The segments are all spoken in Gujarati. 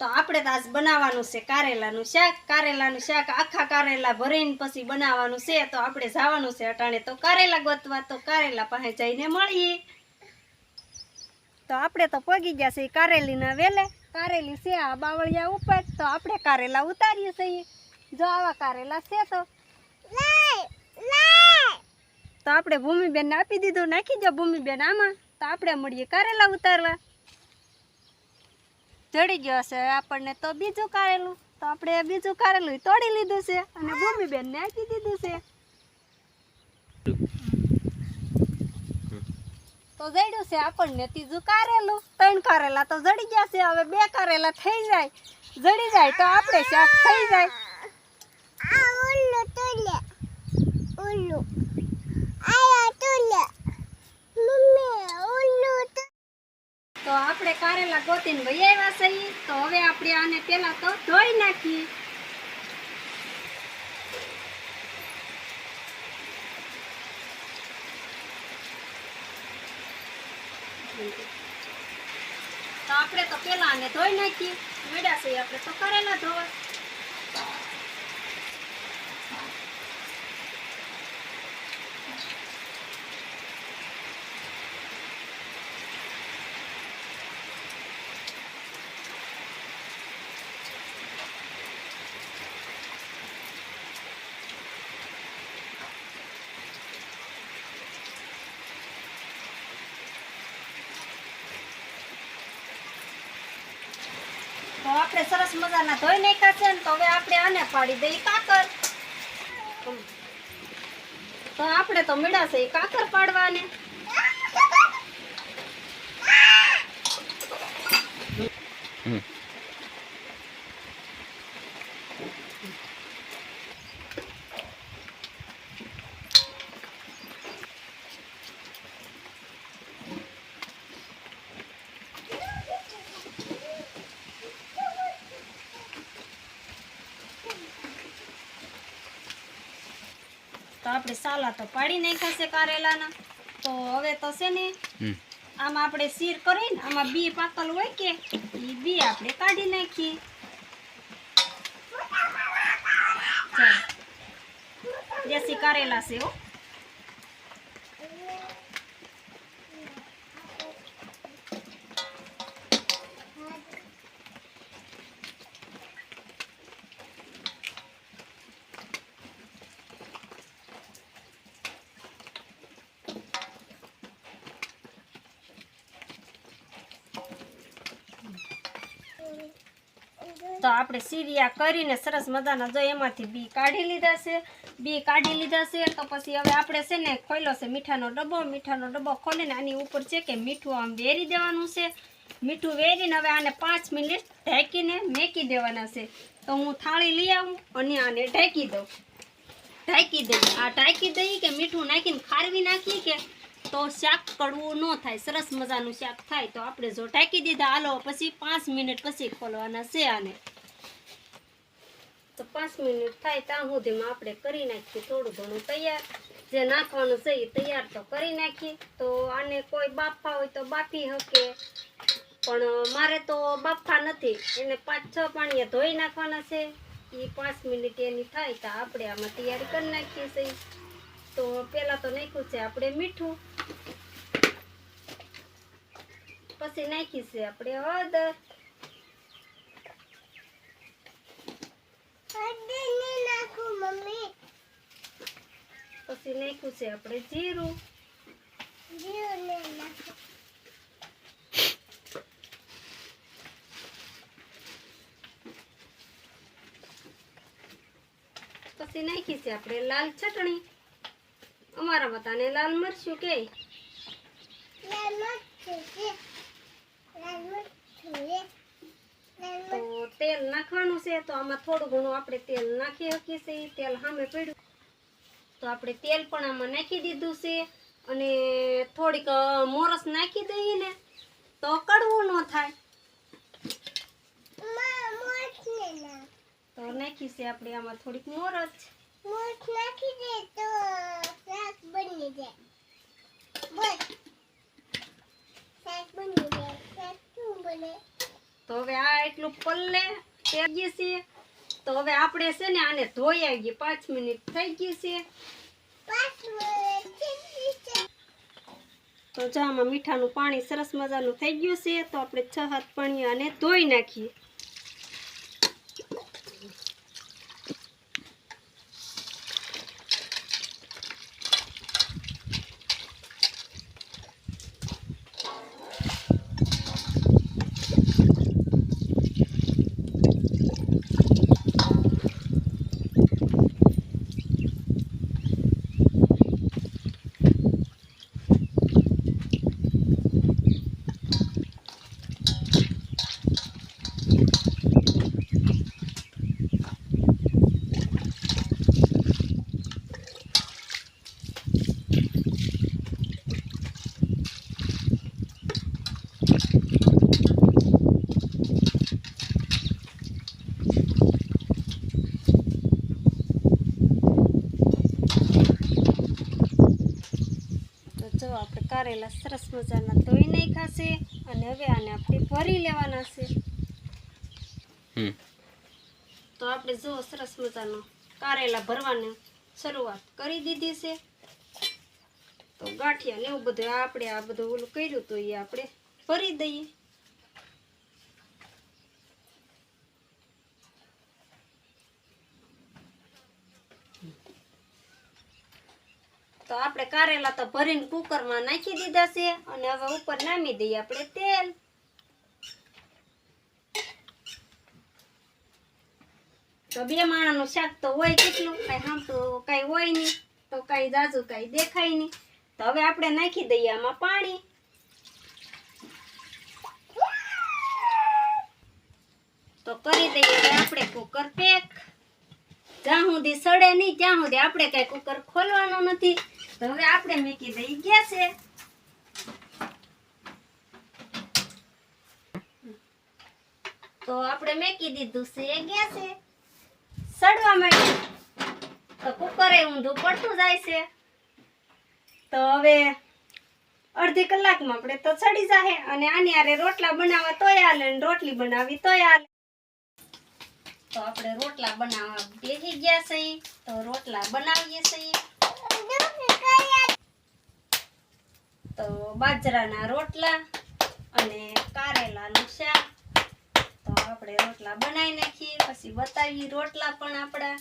તો આપણે તો આજ બનાવવાનું છે કારેલાનું શાક. કારેલાનું શાક આખા કારેલા ભરીને પછી બનાવવાનું છે તો આપણે જવાનું છે અટાણે. તો કારેલા ગોતવા તો કારેલા પાસે જઈને મળીએ. તો આપણે તો પગી ગયા છે કારેલીના વેલે. કારેલી છે આ બાવળિયા ઉપર. તો આપણે કારેલા ઉતારીએ છીએ. જો આવા કારેલા છે તો. તો આપણે ભૂમિબેનને આપી દીધું. નાખી દો ભૂમિબેન આમાં. તો આપણે મળીએ કારેલા ઉતારવા. ચડી ગયો છે. આપણને તો બીજું કારેલું. તો આપણે બીજું કારેલું તોડી લીધું છે. અને ભૂમિબેનને આપી દીધું છે. તો જડ્યું છે આપણને ત્રીજું કારેલું. ત્રણ કારેલા તો જડી ગયા છે. હવે બે કારેલા થઈ જાય. જડી જાય તો આપણે શાક થઈ જાય. તો આપણે કારેલા ગોતીને વહી આવ્યા છીએ તો હવે આપણે આને પેલા તો ધોઈ નાખીએ. તો આપણે તો પેલા આને ધોઈ નાખીએ. મેળ્યા છીએ આપણે તો કરેલા ધોવા તો આપણે સરસ મજાના ધોઈ નાખ્યા છે ને તો હવે આપણે આને પાડી દઈએ કાકર તો આપણે તો મેળાશે એ કાકર પાડવાને. તો આપણે સાલા તો પાડી નાખ્યા છે કારેલાના. તો હવે તો છે ને આમાં આપણે શીર કરીને આમાં બી પાકલ હોય કે એ બી આપણે કાઢી નાખીએ. દેશી કારેલા છે હો. તો આપણે સીરિયા કરીને સરસ મજાના જો એમાંથી બી કાઢી લીધા છે. બી કાઢી લીધા છે તો પછી હવે આપણે છે ને ખોલ્યો છે મીઠાનો ડબ્બો. મીઠાનો ડબ્બો ખોલીને આની ઉપર છે કે મીઠું આમ વેરી દેવાનું છે. મીઠું વેરીને હવે આને પાંચ મિનિટ ઢાંકીને મેકી દેવાના છે. તો હું થાળી લઈ આવું અને આને ઢાંકી દઉં. ઢાંકી દઈએ આ ઢાંકી દઈએ કે મીઠું નાખીને ખારવી નાખીએ કે તો શાક કડવું ન થાય. સરસ મજાનું શાક થાય. તો આપણે જો ઢાંકી દીધા. હાલો, પછી પાંચ મિનિટ પછી ખોલવાના છે આને. તો પાંચ મિનિટ થાય ત્યાં સુધીમાં આપણે કરી નાખીએ થોડું ઘણું તૈયાર. જે નાખવાનું છે એ તૈયાર તો કરી નાખીએ. તો આને કોઈ બાફા હોય તો બાફી શકે. પણ મારે તો બાફા નથી. એને પાંચ છ પાણીએ ધોઈ નાખવાના છે. એ પાંચ મિનિટ એની થાય તો આપણે આમાં તૈયારી કરી નાખીએ છીએ. તો પહેલાં તો નાખ્યું છે આપણે મીઠું. પછી નાખીશું આપણે હળદર. પછી નાખ્યું છે આપણે જીરું. પછી નાખી છે આપણે લાલ ચટણી. અમારા બધાને લાલ મરચું કે? તેલ નાખવાનું છે, તો આમાં થોડું ઘણું આપણે તેલ નાખી શકીએ છીએ. તેલ સામે પડ્યું. તો આપણે તેલ પણ આમાં નાખી દીધું છે અને થોડીક મોરસ નાખી દઈએ ને તો કડવું ન થાય. તો નાખી છે આપણે આમાં થોડીક મોરસ. નાખી દે તો શાક બની જાય. બસ શાક બની જાય. શાક શું બને? તો હવે આ એટલું પલ્લે ગયું છે. તો હવે આપણે છે ને આને ધોઈ આવીએ પાંચ મિનિટ થઈ ગઈ છે. તો ચામાં મીઠાનું પાણી સરસ મજાનું થઈ ગયું છે તો આપણે છ હાથ પાણી આને ધોઈ નાખીએ. જો આપણે કારેલા સરસ મજાના ધોઈ નાખ્યા છે અને હવે આને આપણે ભરી લેવાના છે. તો આપણે જો સરસ મજાનો કારેલા ભરવાની શરૂઆત કરી દીધી છે. તો ગાંઠિયા ને એવું બધું આપણે આ બધું ઓલું કર્યું તો એ આપણે ભરી દઈએ. તો આપણે કારેલા તો ભરીને કુકરમાં નાખી દીધા છે અને હવે ઉપર નામી દઈએ આપણે તેલ. તો બે માણાનું શાક તો હોય કેટલું? કઈ સાંભળતું કઈ હોય નહીં, તો કઈ જાજુ કઈ દેખાય નહીં. તો હવે આપણે નાખી દઈએ આમાં પાણી તો કરી આપણે કુકર પેક જ્યાં સુધી સડે નહીં, ત્યાં સુધી આપણે કઈ કુકર ખોલવાનું નથી. હવે આપણે મૂકી ગયા છે. તો આપણે મેકી દીધું છે ગેસે સડવા માંડ્યું તો કુકરે ઊંધું પડતું જાય છે. તો હવે અડધી કલાકમાં આપણે તો ચડી જાહે અને આની આરે રોટલા બનાવવા તોય હાલે અને રોટલી બનાવી તોય હાલે. તો આપણે રોટલા બનાવવા બેસી ગયા છે. તો રોટલા બનાવીએ છીએ. તો બાજરાના રોટલા અને કારેલાનું શાક તો આપણે રોટલા બનાવી નાખીએ. પછી બતાવીએ રોટલા પણ આપણા.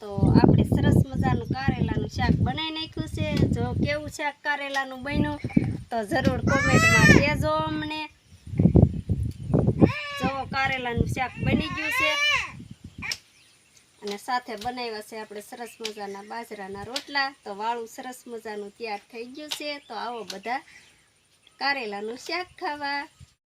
તો આપણે સરસ મજાનું કારેલાનું શાક બનાવી નાખ્યું છે. જો કેવું શાક કારેલાનું બન્યું, તો જરૂર કોમેન્ટમાં કહેજો અમને. કારેલાનું શાક બની ગયું છે. અને સાથે બનાવ્યા છે આપણે સરસ મજાના બાજરાના રોટલા. તો વાળું સરસ મજાનું તૈયાર થઈ ગયું છે. તો આવો બધા કારેલાનું શાક ખાવા.